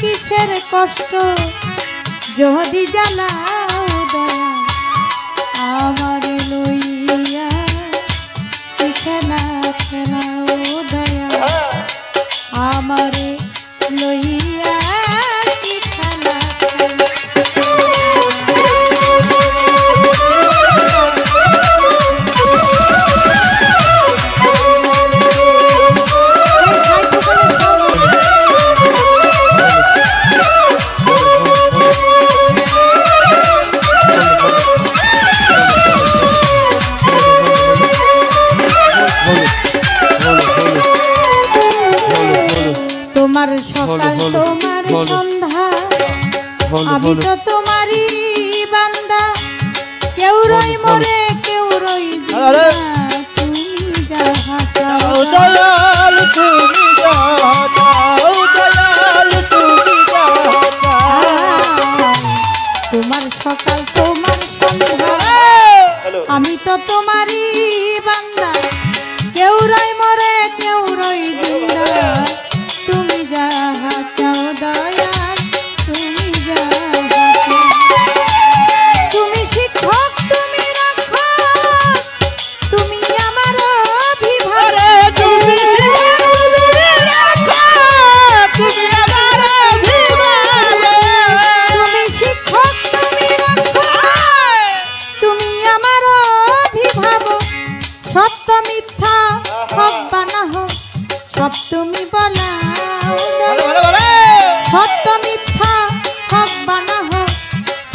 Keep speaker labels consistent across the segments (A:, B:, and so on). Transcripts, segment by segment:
A: কিসের কষ্ট? যদি জানাও দয়া আমার লইয়া খেলা খেলা উদয়া আমারে লইয়া আমি তো তোমারই বান্দা। কেউ রই মরে কেউ রই তুমি যাহা
B: তুমি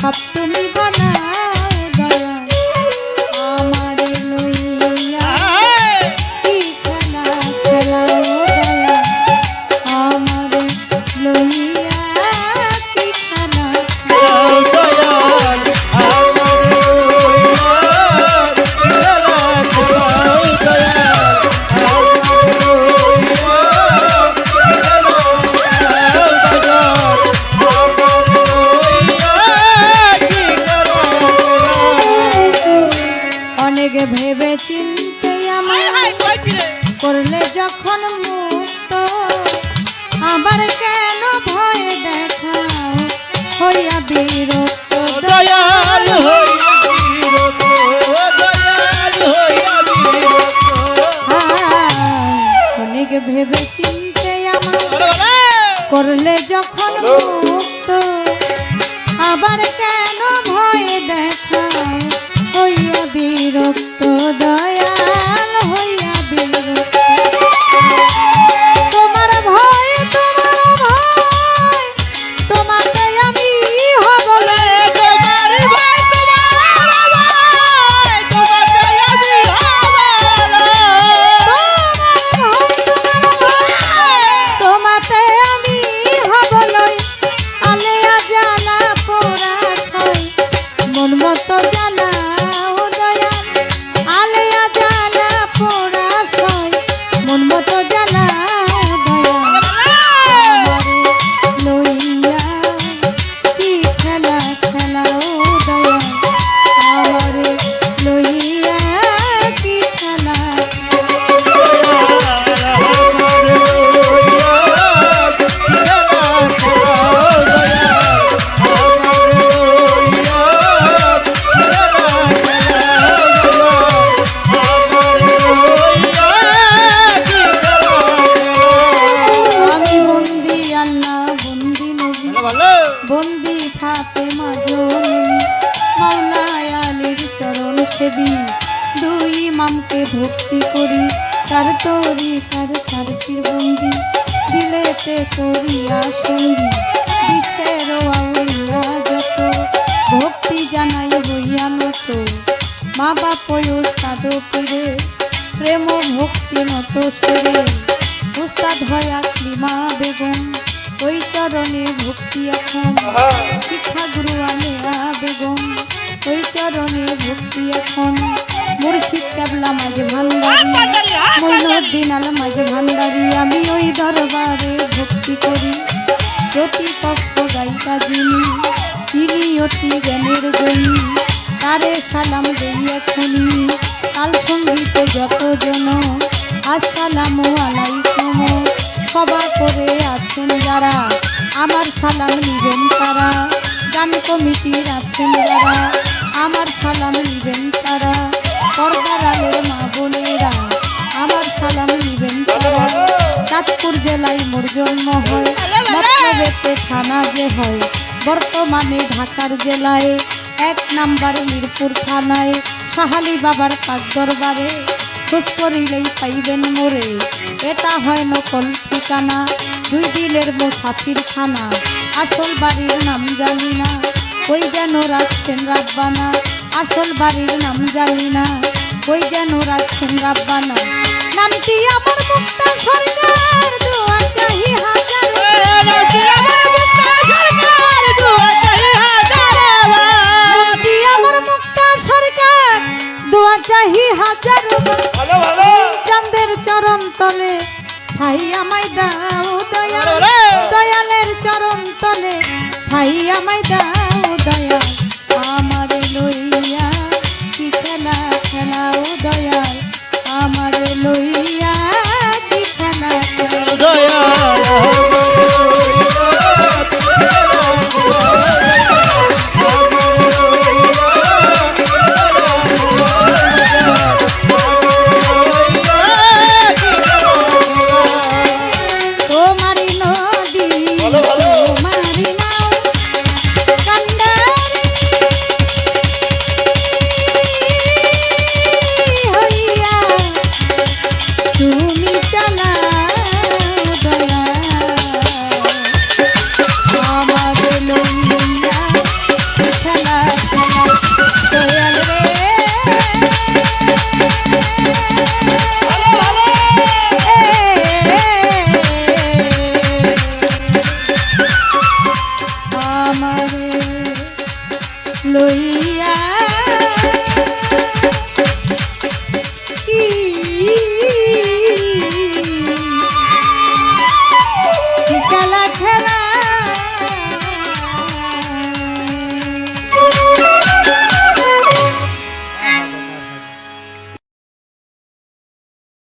A: সব হইয়া
B: দয়াল হইয়া বিরত, দয়াল হইয়া বিরত।
A: অনেক ভেবে চিনতে আমার করলে যখন মন মতো সেবী দুই মামকে ভক্তি করি, তার তরি, তার সারথির বন্দি দিলেতে করিয়া সঙ্গী, বিশ্বের আউলিয়া যত। ভক্তি জানাই হইয়া নত মা বাপ উস্তাদ পীরে, প্রেম ভক্তি নত সেরে। উস্তাদ হয় আকলিমা বেগম, ওই চরণে ভক্তি এখন শিক্ষা গুরু আলেয়া বেগম। ওই চরণে ভক্তি এখন। মুর্শিদ কাবলা মাঝে ভান্ডারি মইনুদ্দিন আল মাঝে ভান্ডারি আমি ওই দরবারে ভক্তি করি। প্রতিপক্ষ গায়িকা যিনি তিনি অতি জ্ঞানের গণী তারে সালাম দেই এখনি কাল সঙ্গীতে যতজন আসসালাম আলাইকুম। সভা করে আছেন যারা আমার সালাম নিবেন তারা। গান কমিটির আছেন যারা আমার সালাম নিবেন তারা পর্দার আলের মা বোনেরা। আমার সালাম নিবেন তারা, চাঁদপুর জেলায় মোর জন্ম হয় থানা যে হয়। বর্তমানে ঢাকার জেলায়, এক নাম্বার মিরপুর থানায়, সাহালি বাবার কাজ দরবারে খোঁজ করিলেই পাইবেন মোরে। এটা হয় নকল ঠিকানা, দুই দিলের মুসাফির খানা। আসল বাড়ির নাম জানি না। ওই যেন রাখছেন রাব্বানা আসল বাড়ির নাম জানি না। ওই যেন রাখছেন রাব্বানা। নামটি আমার মুক্তা সরকার দোয়া চাহি হাজার। নামটি আমার মুক্তা সরকার দোয়া চাহি হাজার।
B: ভালো ভালো।
A: চাঁদের চরণ তলে দয়ালের চরণ তলে। ভাইয়া আমায় দাও দয়াল।